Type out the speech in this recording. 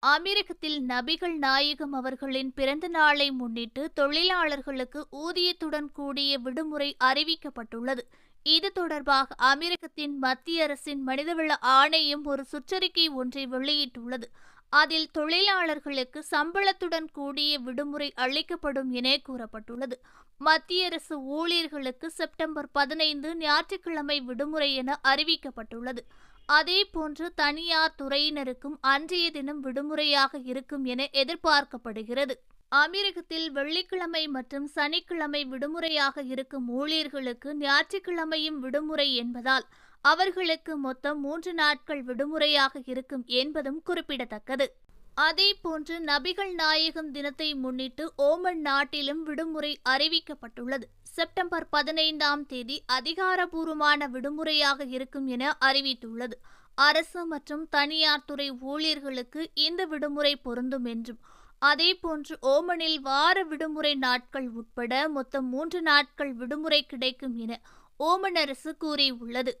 அமெரிக்கத்தில் நபிகள் நாயகம் அவர்களின் பிறந்த நாளை முன்னிட்டு தொழிலாளர்களுக்கு ஊதியத்துடன் கூடிய விடுமுறை அறிவிக்கப்பட்டுள்ளது. இது தொடர்பாக அமெரிக்கத்தின் மத்திய அரசின் மனிதவள ஆணையம் ஒரு சுற்றறிக்கை ஒன்றை வெளியிட்டுள்ளது. அதில் தொழிலாளர்களுக்கு சம்பளத்துடன் கூடிய விடுமுறை அளிக்கப்படும் என கூறப்பட்டுள்ளது. மத்திய அரசு ஊழியர்களுக்கு செப்டம்பர் பதினைந்து ஞாயிற்றுக்கிழமை விடுமுறை என அறிவிக்கப்பட்டுள்ளது. அதேபோன்று தனியார் துறையினருக்கும் அன்றைய தினம் விடுமுறையாக இருக்கும் என எதிர்பார்க்கப்படுகிறது. அமெரிக்கத்தில் வெள்ளிக்கிழமை மற்றும் சனிக்கிழமை விடுமுறையாக இருக்கும் ஊழியர்களுக்கு ஞாயிற்றுக்கிழமையும் விடுமுறை என்பதால் அவர்களுக்கு மொத்தம் மூன்று நாட்கள் விடுமுறையாக இருக்கும் என்பதும் குறிப்பிடத்தக்கது. அதேபோன்று நபிகள் நாயகம் தினத்தை முன்னிட்டு ஓமன் நாட்டிலும் விடுமுறை அறிவிக்கப்பட்டுள்ளது. செப்டம்பர் பதினைந்தாம் தேதி அதிகாரபூர்வமான விடுமுறையாக இருக்கும் என அறிவித்துள்ளது. அரசு மற்றும் தனியார் துறை ஊழியர்களுக்கு இந்த விடுமுறை பொருந்தும் என்றும். அதேபோன்று ஓமனில் வார விடுமுறை நாட்கள் உட்பட மொத்தம் மூன்று நாட்கள் விடுமுறை கிடைக்கும் என ஓமன் அரசு கூறியுள்ளது.